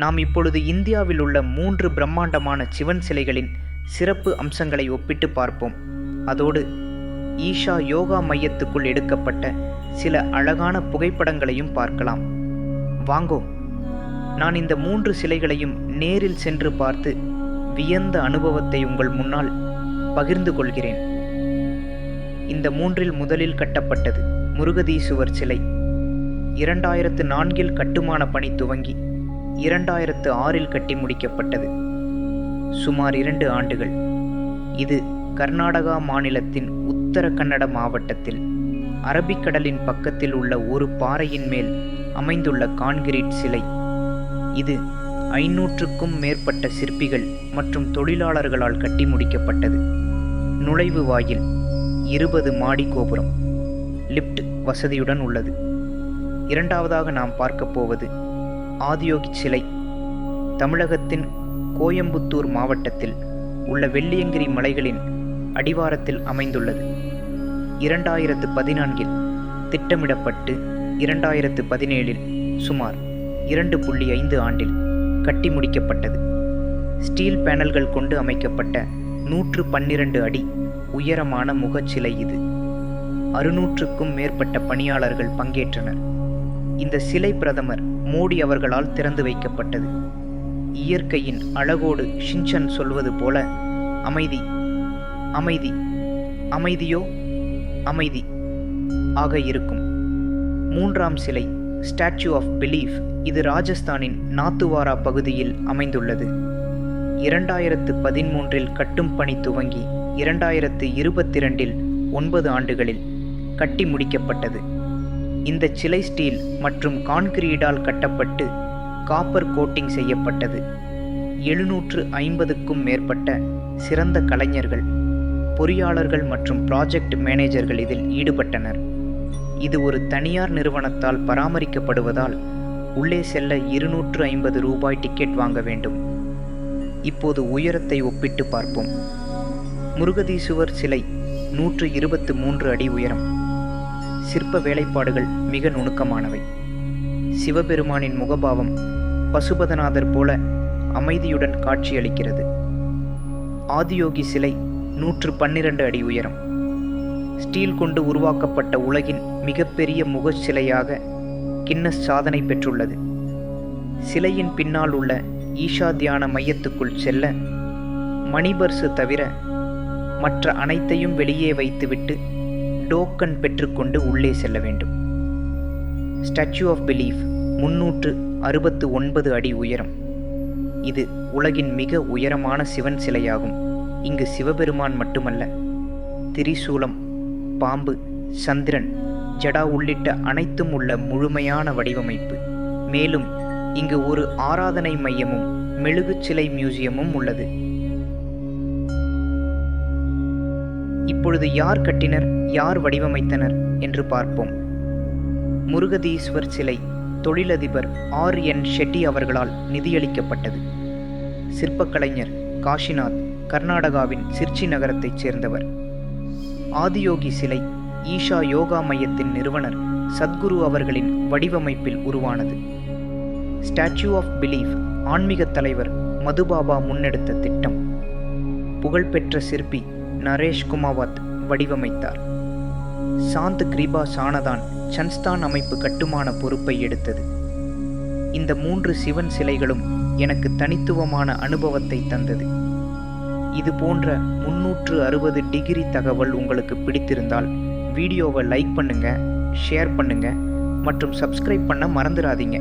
நாம் இப்பொழுது இந்தியாவில் உள்ள மூன்று பிரம்மாண்டமான சிவன் சிலைகளின் சிறப்பு அம்சங்களை ஒப்பிட்டு பார்ப்போம். அதோடு ஈஷா யோகா மையத்துக்குள் எடுக்கப்பட்ட சில அழகான புகைப்படங்களையும் பார்க்கலாம். வாங்கோ. நான் இந்த மூன்று சிலைகளையும் நேரில் சென்று பார்த்து வியந்த அனுபவத்தை உங்கள் முன்னால் பகிர்ந்து கொள்கிறேன். இந்த மூன்றில் முதலில் கட்டப்பட்டது முருகதீசுவர் சிலை. இரண்டாயிரத்து நான்கில் கட்டுமான பணி துவங்கி இரண்டாயிரத்து ஆறில் கட்டி முடிக்கப்பட்டது. சுமார் இரண்டு ஆண்டுகள். இது கர்நாடகா மாநிலத்தின் உத்தர கன்னட மாவட்டத்தில் அரபிக்கடலின் பக்கத்தில் உள்ள ஒரு பாறையின் மேல் அமைந்துள்ள கான்கிரீட் சிலை. இது ஐநூற்றுக்கும் மேற்பட்ட சிற்பிகள் மற்றும் தொழிலாளர்களால் கட்டி முடிக்கப்பட்டது. நுழைவு வாயில் இருபது மாடி கோபுரம் லிப்ட் வசதியுடன் உள்ளது. இரண்டாவதாக நாம் பார்க்கப் போவது ஆதியோகி சிலை தமிழகத்தின் கோயம்புத்தூர் மாவட்டத்தில் உள்ள வெள்ளியங்கிரி மலைகளின் அடிவாரத்தில் அமைந்துள்ளது. இரண்டாயிரத்து பதினான்கில் திட்டமிடப்பட்டு இரண்டாயிரத்து பதினேழில் சுமார் இரண்டு புள்ளி ஐந்து ஆண்டில் கட்டி முடிக்கப்பட்டது. ஸ்டீல் பேனல்கள் கொண்டு அமைக்கப்பட்ட நூற்று பன்னிரண்டு அடி உயரமான முகச்சிலை இது. அறுநூற்றுக்கும் மேற்பட்ட பணியாளர்கள் பங்கேற்றனர். இந்த சிலை பிரதமர் மோடி அவர்களால் திறந்து வைக்கப்பட்டது. இயற்கையின் அழகோடு ஷின்சன் சொல்வது போல அமைதி அமைதி அமைதியோ அமைதி ஆக இருக்கும். மூன்றாம் சிலை ஸ்டாச்சு ஆஃப் பிலீஃப் இது ராஜஸ்தானின் நாத்துவாரா பகுதியில் அமைந்துள்ளது. இரண்டாயிரத்து பதிமூன்றில் கட்டும் பணி துவங்கி இரண்டாயிரத்து இருபத்தி ரெண்டில் ஒன்பது ஆண்டுகளில் கட்டி முடிக்கப்பட்டது. இந்த சிலை ஸ்டீல் மற்றும் கான்கிரீடால் கட்டப்பட்டு காப்பர் கோட்டிங் செய்யப்பட்டது. எழுநூற்று ஐம்பதுக்கும் மேற்பட்ட சிறந்த கலைஞர்கள் பொறியாளர்கள் மற்றும் ப்ராஜெக்ட் மேனேஜர்கள் இதில் ஈடுபட்டனர். இது ஒரு தனியார் நிறுவனத்தால் பராமரிக்கப்படுவதால் உள்ளே செல்ல இருநூற்று ஐம்பது ரூபாய் டிக்கெட் வாங்க வேண்டும். இப்போது உயரத்தை ஒப்பிட்டு பார்ப்போம். முருகதீசுவர் சிலை நூற்று இருபத்து மூன்று அடி உயரம். சிற்ப வேலைப்பாடுகள் மிக நுணுக்கமானவை. சிவபெருமானின் முகபாவம் பசுபதநாதர் போல அமைதியுடன் காட்சியளிக்கிறது. ஆதியோகி சிலை நூற்று பன்னிரண்டு அடி உயரம். ஸ்டீல் கொண்டு உருவாக்கப்பட்ட உலகின் மிகப்பெரிய முகச் சிலையாக கின்னஸ் சாதனை பெற்றுள்ளது. சிலையின் பின்னால் உள்ள ஈஷா தியான மையத்துக்குள் செல்ல மணிபர்சு தவிர மற்ற அனைத்தையும் வெளியே வைத்துவிட்டு டோக்கன் பெற்றுக்கொண்டு உள்ளே செல்ல வேண்டும். ஸ்டாச்சு ஆஃப் பிலீஃப் முன்னூற்று அறுபத்து ஒன்பது அடி உயரம். இது உலகின் மிக உயரமான சிவன் சிலையாகும். இங்கு சிவபெருமான் மட்டுமல்ல திரிசூலம் பாம்பு சந்திரன் ஜடா உள்ளிட்ட அனைத்தும் உள்ள முழுமையான வடிவமைப்பு. மேலும் இங்கு ஒரு ஆராதனை மையமும் மெழுகுச்சிலை மியூசியமும் உள்ளது. இப்பொழுது யார் கட்டினர் யார் வடிவமைத்தனர் என்று பார்ப்போம். முருகதீஸ்வர் சிலை தொழிலதிபர் ஆர் என் ஷெட்டி அவர்களால் நிதியளிக்கப்பட்டது. சிற்பக்கலைஞர் காஷிநாத் கர்நாடகாவின் சிர்ச்சி நகரத்தைச் சேர்ந்தவர். ஆதியோகி சிலை ஈஷா யோகா மையத்தின் நிறுவனர் சத்குரு அவர்களின் வடிவமைப்பில் உருவானது. ஸ்டாச்சு ஆஃப் பிலீஃப் ஆன்மீக தலைவர் மதுபாபா முன்னெடுத்த திட்டம். புகழ்பெற்ற சிற்பி நரேஷ் குமாவத் வடிவமைத்தார். சாந்த் கிரிபா சானதான் சன்ஸ்தான் அமைப்பு கட்டுமான பொறுப்பை எடுத்தது. இந்த மூன்று சிவன் சிலைகளும் எனக்கு தனித்துவமான அனுபவத்தை தந்தது. இது போன்ற முன்னூற்று அறுபது டிகிரி தகவல் உங்களுக்கு பிடித்திருந்தால் வீடியோவை லைக் பண்ணுங்கள் ஷேர் பண்ணுங்கள் மற்றும் சப்ஸ்கிரைப் பண்ண மறந்துடாதீங்க.